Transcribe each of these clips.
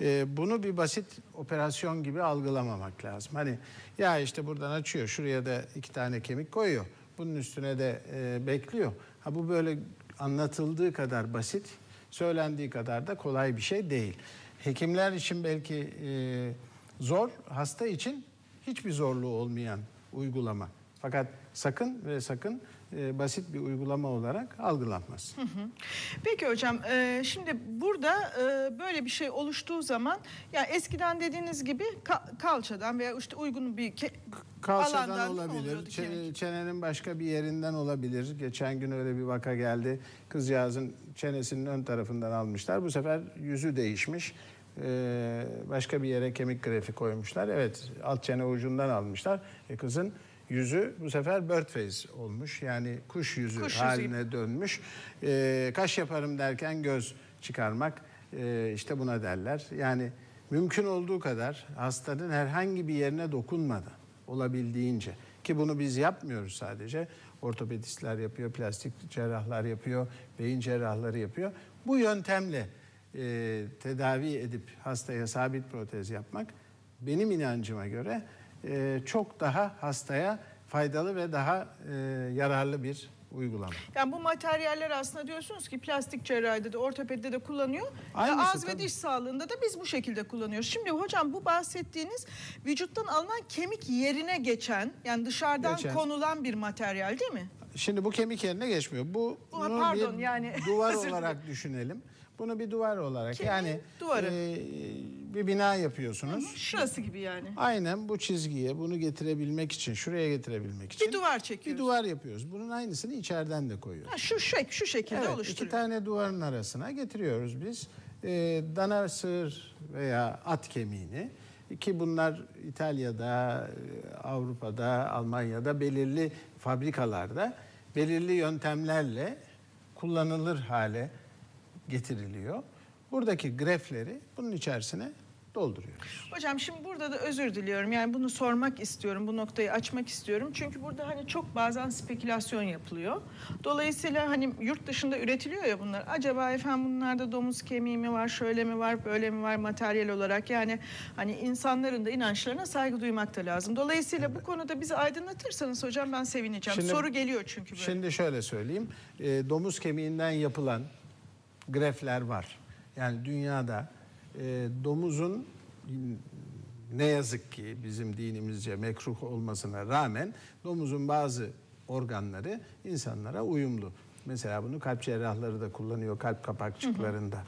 E, bunu bir basit operasyon gibi algılamamak lazım. Hani ya işte buradan açıyor, şuraya da iki tane kemik koyuyor. Bunun üstüne de e, bekliyor. Ha bu böyle anlatıldığı kadar basit, söylendiği kadar da kolay bir şey değil. Hekimler için belki e, zor, hasta için hiçbir zorluğu olmayan uygulama. Fakat sakın ve sakın e, basit bir uygulama olarak algılanmaz. Peki hocam e, şimdi burada e, böyle bir şey oluştuğu zaman ya eskiden dediğiniz gibi ka- kalçadan veya işte uygun bir Kalçadan alandan olabilir, çenenin başka bir yerinden olabilir. Geçen gün öyle bir vaka geldi. Kızcağızın çenesinin ön tarafından almışlar. Bu sefer yüzü değişmiş. Ee, başka bir yere kemik grafi koymuşlar. Evet, alt çene ucundan almışlar. E kızın yüzü bu sefer bird face olmuş. Yani kuş yüzü Kuş yüzü haline dönmüş. Ee, kaş yaparım derken göz çıkarmak e, işte buna derler. Yani mümkün olduğu kadar hastanın herhangi bir yerine dokunmadan olabildiğince ki bunu biz yapmıyoruz sadece. Ortopedistler yapıyor, plastik cerrahlar yapıyor, beyin cerrahları yapıyor. Bu yöntemle e, tedavi edip hastaya sabit protez yapmak benim inancıma göre e, çok daha hastaya faydalı ve daha e, yararlı bir uygulama. Yani bu materyaller aslında diyorsunuz ki plastik cerrahide de ortopedide de kullanıyor. Aynısı, Ve ağız ve tabii. diş sağlığında da biz bu şekilde kullanıyoruz. Şimdi hocam bu bahsettiğiniz vücuttan alınan kemik yerine geçen yani dışarıdan Geçen. konulan bir materyal değil mi? Şimdi bu kemik yerine geçmiyor. Bu Bu- bunu pardon, bir yani duvar olarak düşünelim. Bunu bir duvar olarak Kemiğin yani duvarı. e, bir bina yapıyorsunuz. Şurası gibi yani. Aynen bu çizgiye bunu getirebilmek için, şuraya getirebilmek için Bir duvar bir çekiyoruz. duvar yapıyoruz. Bunun aynısını içeriden de koyuyoruz. Ha, şu şek şu şekilde Evet, iki oluşturuyor. tane duvarın arasına getiriyoruz biz. Ee, dana, sığır veya at kemiğini ki bunlar İtalya'da, e, Avrupa'da, Almanya'da belirli fabrikalarda belirli yöntemlerle kullanılır hale getiriliyor. Buradaki grefleri bunun içerisine dolduruyoruz. Hocam şimdi burada da özür diliyorum. Yani bunu sormak istiyorum. Bu noktayı açmak istiyorum. Çünkü burada hani çok bazen spekülasyon yapılıyor. Dolayısıyla hani yurt dışında üretiliyor ya bunlar. Acaba efendim bunlarda domuz kemiği mi var, şöyle mi var, böyle mi var materyal olarak? Yani hani insanların da inançlarına saygı duymak da lazım. Dolayısıyla bu konuda bizi aydınlatırsanız hocam ben sevineceğim. Şimdi- Soru geliyor çünkü böyle. Şimdi şöyle söyleyeyim. e, domuz kemiğinden yapılan grefler var. Yani dünyada e, domuzun ne yazık ki bizim dinimizce mekruh olmasına rağmen domuzun bazı organları insanlara uyumlu. Mesela bunu kalp cerrahları da kullanıyor kalp kapakçıklarında.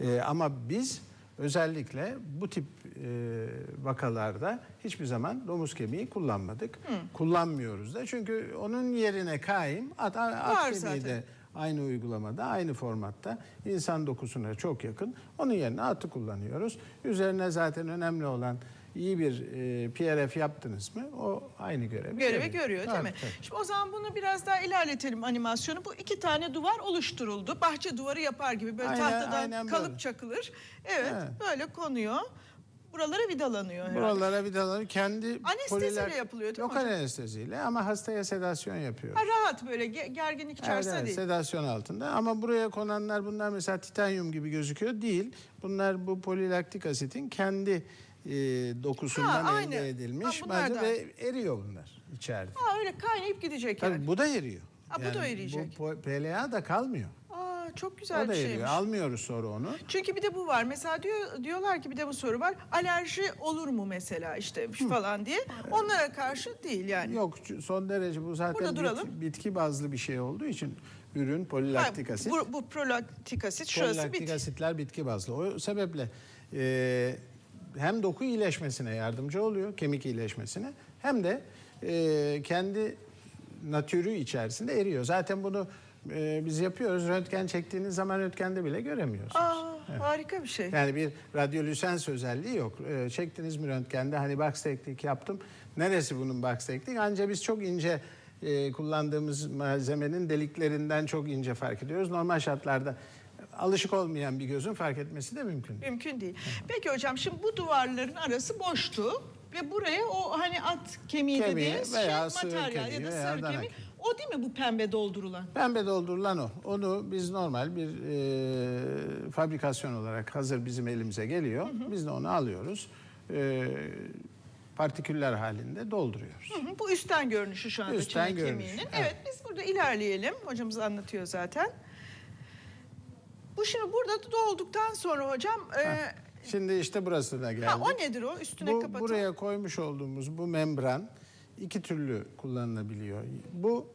E, ama biz özellikle bu tip e, vakalarda hiçbir zaman domuz kemiği kullanmadık. Kullanmıyoruz da çünkü onun yerine kaim at, at Var kemiği zaten. de aynı uygulamada, aynı formatta insan dokusuna çok yakın. Onun yerine atı kullanıyoruz. Üzerine zaten önemli olan iyi bir e, PRF yaptınız mı o aynı görevi görevi görüyor. görüyor değil Tabii, mi? tabii. Şimdi o zaman bunu biraz daha ilerletelim animasyonu. Bu iki tane duvar oluşturuldu. Bahçe duvarı yapar gibi böyle Aynen, tahtadan aynen kalıp böyle. çakılır. Evet, Evet. böyle konuyor. Buralara vidalanıyor herhalde. Buralara vidaları kendi Anesteziyle poliler- yapılıyor değil mi Yok hocam? anesteziyle ama hastaya sedasyon yapıyoruz. Ha, rahat böyle ge- gerginlik evet, değil. sedasyon altında ama buraya konanlar bunlar mesela titanyum gibi gözüküyor değil. Bunlar bu polilaktik asitin kendi e, dokusundan Ha, aynı. elde edilmiş Ha, bunlar malzeme ve eriyor bunlar içeride. Ha, öyle kaynayıp gidecek yani. Tabii bu da eriyor. Ha, bu da eriyecek. Bu po- PLA da kalmıyor. Çok güzel o da bir eriyor. şeymiş. Almıyoruz sonra onu. Çünkü bir de bu var. Mesela diyor diyorlar ki bir de bu soru var. Alerji olur mu mesela işte falan diye. Onlara karşı değil yani. Yok son derece bu zaten Burada bit- duralım. bitki bazlı bir şey olduğu için ürün polilaktik asit. Bu, bu prolaktik asit şurası Polilaktik bit. asitler bitki bazlı. O sebeple e, hem doku iyileşmesine yardımcı oluyor, kemik iyileşmesine hem de e, kendi natürü içerisinde eriyor. Zaten bunu e, biz yapıyoruz. Röntgen çektiğiniz zaman röntgende bile göremiyorsunuz. Aa, harika bir şey. Yani bir radyolüsens özelliği yok. Ee, çektiniz mi röntgende hani box teknik yaptım. Neresi bunun box teknik? Ancak biz çok ince e, kullandığımız malzemenin deliklerinden çok ince fark ediyoruz. Normal şartlarda alışık olmayan bir gözün fark etmesi de mümkün. Mümkün değil. Peki hocam şimdi bu duvarların arası boştu ve buraya o hani at kemiği, Kemiği dediğiniz veya şey materyal ya kemiği da veya sığır kemiği. O değil mi bu pembe doldurulan? Pembe doldurulan o. Onu biz normal bir e, fabrikasyon olarak hazır bizim elimize geliyor. Biz de onu alıyoruz. E, partiküller halinde dolduruyoruz. Hı hı, Bu üstten görünüşü şu anda Üstten çene görünüş, kemiğinin. evet. Evet. biz burada ilerleyelim. Hocamız anlatıyor zaten. Bu şimdi burada dolduktan sonra hocam e, Şimdi işte burası da geldi. ha, o nedir o? Üstüne Bu, kapatın. buraya koymuş olduğumuz bu membran iki türlü kullanılabiliyor. Bu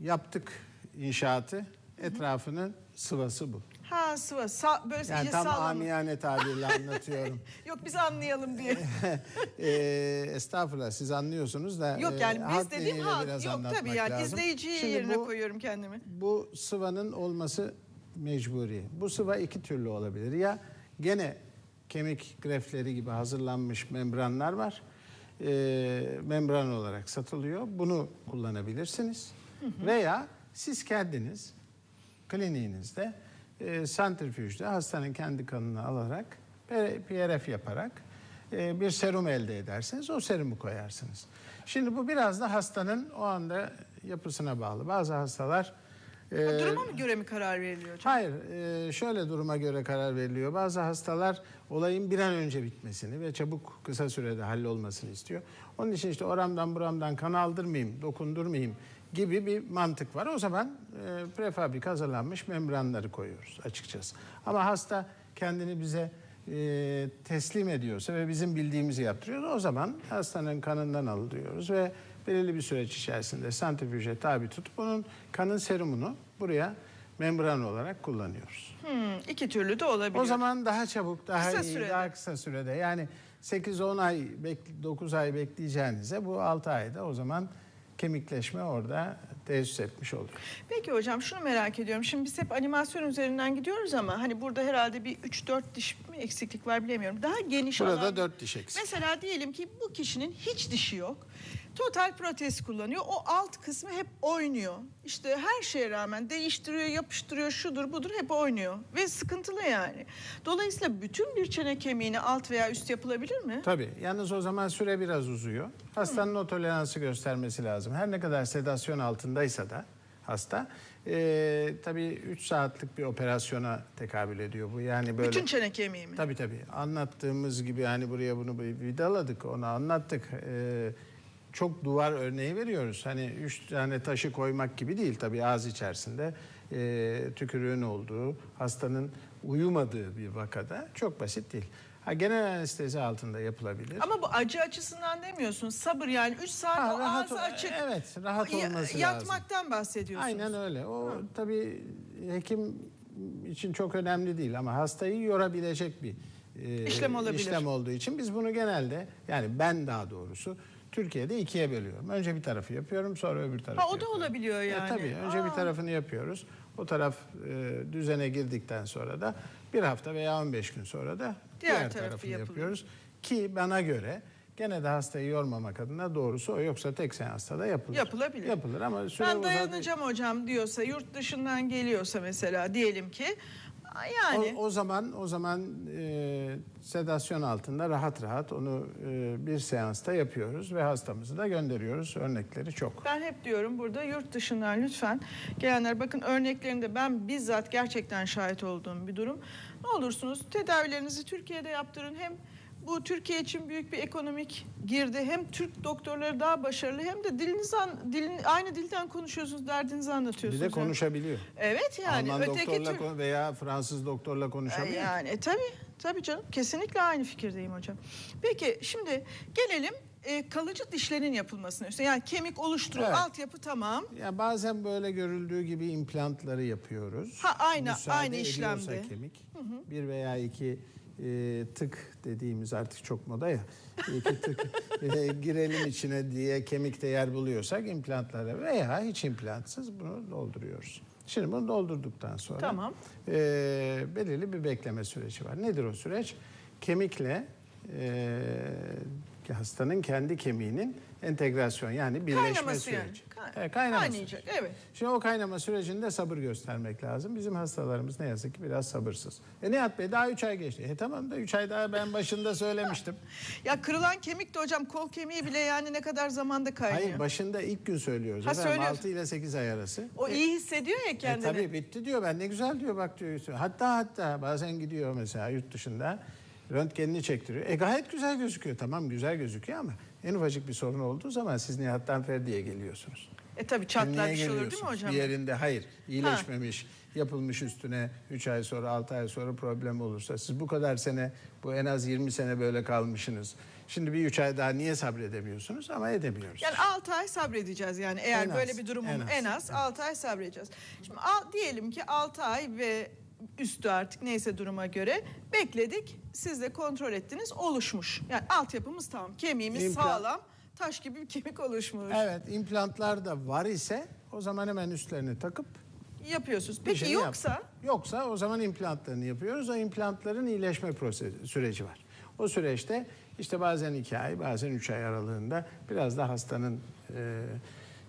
yaptık inşaatı etrafının sıvası bu. Ha sıvı. Sa- böyle Yani tam sağlam. amiyane tabirle anlatıyorum. Yok biz anlayalım diye. Ee, estağfurullah siz anlıyorsunuz da. Yok e, yani biz halk dediğim ha yok tabii yani lazım. izleyiciyi Şimdi yerine bu, koyuyorum kendimi. Bu sıvanın olması mecburi. Bu sıva iki türlü olabilir. Ya gene kemik grefleri gibi hazırlanmış membranlar var. Ee, membran olarak satılıyor. Bunu kullanabilirsiniz. Veya siz kendiniz kliniğinizde e, santrifüjde hastanın kendi kanını alarak PRF yaparak e, bir serum elde edersiniz. O serumu koyarsınız. Şimdi bu biraz da hastanın o anda yapısına bağlı. Bazı hastalar Ha, e, Duruma mı göre mi karar veriliyor hocam? Hayır, e, şöyle duruma göre karar veriliyor. Bazı hastalar olayın bir an önce bitmesini ve çabuk kısa sürede hallolmasını istiyor. Onun için işte oramdan buramdan kan aldırmayayım, dokundurmayayım gibi bir mantık var. O zaman e, prefabrik hazırlanmış membranları koyuyoruz açıkçası. Ama hasta kendini bize e, teslim ediyorsa ve bizim bildiğimizi yaptırıyor, o zaman hastanın kanından alıyoruz ve belirli bir süreç içerisinde santrifüje tabi tutup onun kanın serumunu buraya membran olarak kullanıyoruz. Hmm, iki türlü de olabiliyor. O zaman daha çabuk, daha Kısa iyi, sürede. daha kısa sürede yani 8-10 ay, bek- 9 ay bekleyeceğinize bu 6 ayda o zaman kemikleşme orada teessüs etmiş oluyor. Peki hocam şunu merak ediyorum. Şimdi biz hep animasyon üzerinden gidiyoruz ama hani burada herhalde bir 3-4 diş mi eksiklik var bilemiyorum. Daha geniş Burada alan- 4 diş eksik. Mesela diyelim ki bu kişinin hiç dişi yok. Total protez kullanıyor. O alt kısmı hep oynuyor. İşte her şeye rağmen değiştiriyor, yapıştırıyor, şudur budur hep oynuyor. Ve sıkıntılı yani. Dolayısıyla bütün bir çene kemiğine alt veya üst yapılabilir mi? Tabii. Yalnız o zaman süre biraz uzuyor. Hastanın o toleransı göstermesi lazım. Her ne kadar sedasyon altındaysa da hasta e, tabii 3 saatlik bir operasyona tekabül ediyor bu. Yani böyle Bütün çene kemiği mi? Tabii tabii. Anlattığımız gibi hani buraya bunu vidaladık, onu anlattık. Ee, çok duvar örneği veriyoruz. Hani üç tane taşı koymak gibi değil tabii ağız içerisinde e, tükürüğün olduğu, hastanın uyumadığı bir vakada çok basit değil. Ha, genel anestezi altında yapılabilir. Ama bu acı açısından demiyorsun. Sabır yani 3 saat Ha, o rahat ağzı açık. evet, rahat olması lazım. Yatmaktan bahsediyorsunuz. Aynen öyle. O tabii hekim için çok önemli değil ama hastayı yorabilecek bir e, İşlem olabilir. işlem olduğu için biz bunu genelde yani ben daha doğrusu Türkiye'de ikiye bölüyorum. Önce bir tarafı yapıyorum sonra öbür tarafı Ha, o da yapıyorum. olabiliyor E, yani. tabii önce bir Aa. tarafını yapıyoruz. O taraf e, düzene girdikten sonra da bir hafta veya 15 gün sonra da Diğer diğer, tarafı tarafını yapılıyor. yapıyoruz. Ki bana göre gene de hastayı yormamak adına doğrusu o yoksa tek seansta da yapılır. Yapılabilir. Yapılır ama süre Ben uzadı- dayanacağım hocam diyorsa yurt dışından geliyorsa mesela diyelim ki yani O, o zaman o zaman e, sedasyon altında rahat rahat onu e, bir seansta yapıyoruz ve hastamızı da gönderiyoruz. Örnekleri çok. ben hep diyorum burada yurt dışından lütfen gelenler bakın örneklerinde ben bizzat gerçekten şahit olduğum bir durum. Ne olursunuz tedavilerinizi Türkiye'de yaptırın hem bu Türkiye için büyük bir ekonomik girdi. Hem Türk doktorları daha başarılı hem de diliniz an, dilin, aynı dilden konuşuyorsunuz, derdinizi Bir anlatıyorsunuz. de Yani. konuşabiliyor. Evet yani Alman öteki doktorla Türk- veya Fransız doktorla konuşabiliyor. Yani e, tabii tabii canım kesinlikle aynı fikirdeyim hocam. Peki şimdi gelelim e, kalıcı dişlerin yapılmasına. üstüne. Yani kemik oluşturuyor, Evet. altyapı tamam. Ya bazen böyle görüldüğü gibi implantları yapıyoruz. Ha, aynı- Müsaade aynı işlemde. kemik. Bir veya iki e, tık dediğimiz artık çok moda ya. İki tık e, girelim içine diye kemikte yer buluyorsak implantlara veya hiç implantsız bunu dolduruyoruz. Şimdi bunu doldurduktan sonra Tamam. e, belirli bir bekleme süreci var. Nedir o süreç? Kemikle e, hastanın kendi kemiğinin entegrasyon yani birleşme Kaynaması yani. süreci. Kay- Evet, kaynaması. Kaynayacak, evet. Şimdi o kaynama sürecinde sabır göstermek lazım. Bizim hastalarımız ne yazık ki biraz sabırsız. E Nihat Bey daha 3 ay geçti. E tamam da 3 ay daha ben başında söylemiştim. Ya kırılan kemik de hocam kol kemiği bile yani ne kadar zamanda kaynıyor. Hayır başında ilk gün söylüyoruz. Ha, efendim, söylüyorsun. 6 ile 8 ay arası. o iyi hissediyor ya E kendini. tabii bitti diyor ben ne güzel diyor bak diyor. Hatta hatta bazen gidiyor mesela yurt dışında röntgenini çektiriyor. E gayet güzel gözüküyor tamam güzel gözüküyor ama en ufacık bir sorun olduğu zaman siz Nihat'tan Ferdi'ye geliyorsunuz. E tabii çatlar bir şey olur değil mi hocam? Bir yerinde hayır iyileşmemiş yapılmış üstüne 3 ay sonra 6 ay sonra problem olursa siz bu kadar sene bu en az 20 sene böyle kalmışsınız. Şimdi bir 3 ay daha niye sabredemiyorsunuz ama edemiyoruz. Yani 6 ay sabredeceğiz yani eğer En az, böyle bir durum en en az. az, 6 ay sabredeceğiz. Şimdi al- diyelim ki 6 ay ve üstü artık neyse duruma göre bekledik. Siz de kontrol ettiniz oluşmuş. Yani altyapımız tamam. Kemiğimiz İmplant- sağlam. Taş gibi bir kemik oluşmuş. Evet implantlar da var ise o zaman hemen üstlerini takıp Yapıyorsunuz. Peki şey yoksa yap- yoksa o zaman implantlarını yapıyoruz. O implantların iyileşme prosesi, süreci var. O süreçte işte bazen iki ay, bazen üç ay aralığında biraz da hastanın e,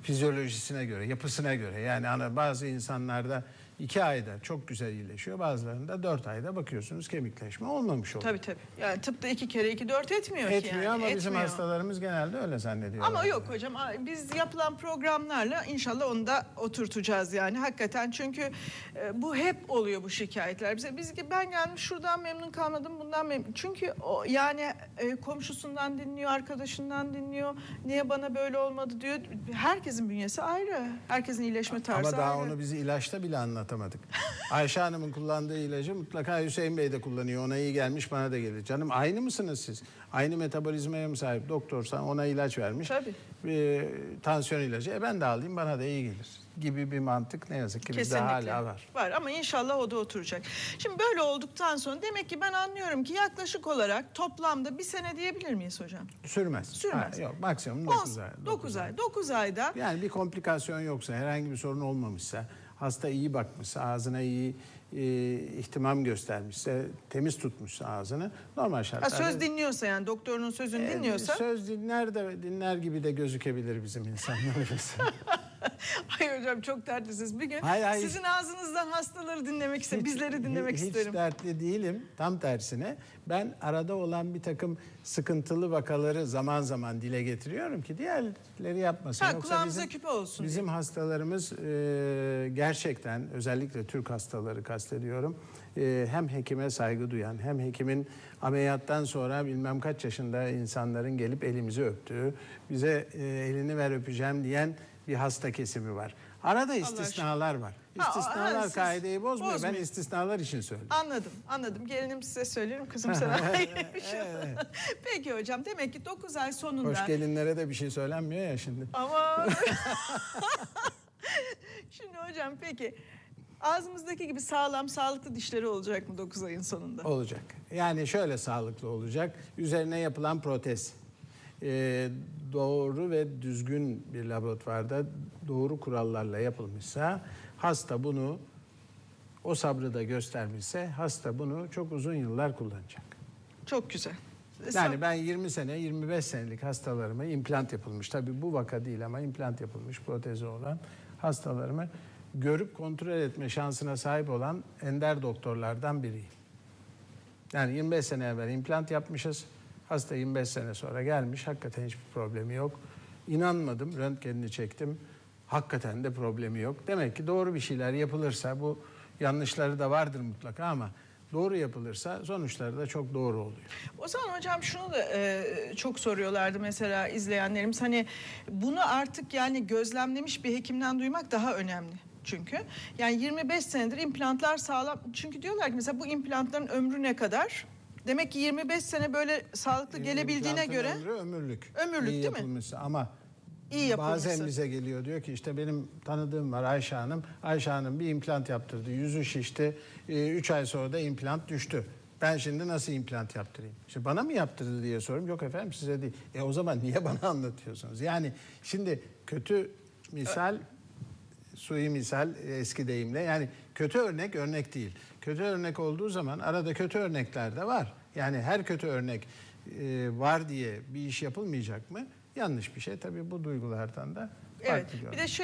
fizyolojisine göre, yapısına göre. Yani ana bazı insanlarda iki ayda çok güzel iyileşiyor. Bazılarında dört ayda bakıyorsunuz kemikleşme olmamış oluyor. tabii tabii. Yani tıpta 2 kere 2 4 etmiyor, ki Etmiyor yani. ama bizim Etmiyor. hastalarımız genelde öyle zannediyorlar. Ama yok hocam biz yapılan programlarla inşallah onu da oturtacağız yani hakikaten çünkü e, bu hep oluyor bu şikayetler bize biz ben geldim şuradan memnun kalmadım bundan memnun çünkü o yani e, komşusundan dinliyor arkadaşından dinliyor niye bana böyle olmadı diyor herkesin bünyesi ayrı herkesin iyileşme tarzı Ama daha ayrı. onu bizi ilaçta bile anlatamadık. Ayşe Hanım'ın kullandığı ilacı mutlaka Hüseyin Bey de kullanıyor. Ona iyi gelmiş bana da gelir. Canım aynı mısınız siz? Aynı metabolizmaya mı sahip? Doktorsan ona ilaç vermiş. Tabii. Bir tansiyon ilacı. E ben de alayım bana da iyi gelir. Gibi bir mantık ne yazık ki bizde hala var. Var ama inşallah o da oturacak. Şimdi böyle olduktan sonra demek ki ben anlıyorum ki yaklaşık olarak toplamda bir sene diyebilir miyiz hocam? Sürmez. Sürmez. Ha, yok maksimum 9 9 ay. 9 ay. 9 ayda Yani bir komplikasyon yoksa, herhangi bir sorun olmamışsa, hasta iyi bakmışsa, ağzına iyi e, ihtimam göstermişse, temiz tutmuşsa ağzını normal ha, şartlarda... söz dinliyorsa yani doktorunun sözünü E, dinliyorsa. Söz dinler de dinler gibi de gözükebilir bizim insanlarımız. Hayır hocam çok dertlisiz. Bir gün Hayır, hayır. sizin ağzınızdan hastaları dinlemek isterim. Bizleri dinlemek hiç, isterim. Hiç dertli değilim. Tam tersine ben arada olan bir takım sıkıntılı vakaları zaman zaman dile getiriyorum ki diğerleri yapmasın. Ha, Yoksa kulağımıza bizim, küpe olsun Bizim hastalarımız e, gerçekten özellikle Türk hastaları kastediyorum. e, hem hekime saygı duyan hem hekimin ameliyattan sonra bilmem kaç yaşında insanların gelip elimizi öptüğü, bize e, elini ver öpeceğim diyen bir hasta kesimi var. Arada istisnalar var. İstisnalar ha, kaideyi bozmuyor. bozmuyor. Ben istisnalar için söyledim. Anladım, anladım. Gelinim size söylerim, kızım sana. Peki hocam, demek ki 9 ay sonunda... Hoş gelinlere de bir şey söylenmiyor ya şimdi. Ama şimdi hocam peki ağzımızdaki gibi sağlam sağlıklı dişleri olacak mı 9 ayın sonunda? Olacak. Yani şöyle sağlıklı olacak. Üzerine yapılan protez. Ee, doğru ve düzgün bir laboratuvarda doğru kurallarla yapılmışsa hasta bunu o sabrı da göstermişse hasta bunu çok uzun yıllar kullanacak. Çok güzel. Yani ben 20 sene, 25 senelik hastalarıma implant yapılmış. Tabii bu vaka değil ama implant yapılmış protezi olan hastalarımı görüp kontrol etme şansına sahip olan ender doktorlardan biriyim. Yani 25 sene evvel implant yapmışız. Hasta 25 sene sonra gelmiş. Hakikaten hiçbir problemi yok. İnanmadım. Röntgenini çektim. Hakikaten de problemi yok. Demek ki doğru bir şeyler yapılırsa bu yanlışları da vardır mutlaka ama doğru yapılırsa sonuçları da çok doğru oluyor. O zaman hocam şunu da e, çok soruyorlardı mesela izleyenlerimiz. Hani bunu artık yani gözlemlemiş bir hekimden duymak daha önemli. Çünkü yani 25 senedir implantlar sağlam. Çünkü diyorlar ki mesela bu implantların ömrü ne kadar? Demek ki 25 sene böyle sağlıklı gelebildiğine göre ömrü ömürlük. Ömürlük İyi değil mi? ama İyi yapılmışsa. bazen bize geliyor diyor ki işte benim tanıdığım var Ayşe Hanım. Ayşe Hanım bir implant yaptırdı. Yüzü şişti. 3 ay sonra da implant düştü. Ben şimdi nasıl implant yaptırayım? İşte bana mı yaptırdı diye soruyorum. Yok efendim size değil. E o zaman niye bana anlatıyorsunuz? Yani şimdi kötü misal sui misal eski deyimle yani kötü örnek örnek değil. Kötü örnek olduğu zaman arada kötü örnekler de var. Yani her kötü örnek e, var diye bir iş yapılmayacak mı? Yanlış bir şey. Tabii bu duygulardan da Evet. farklı Bir de şey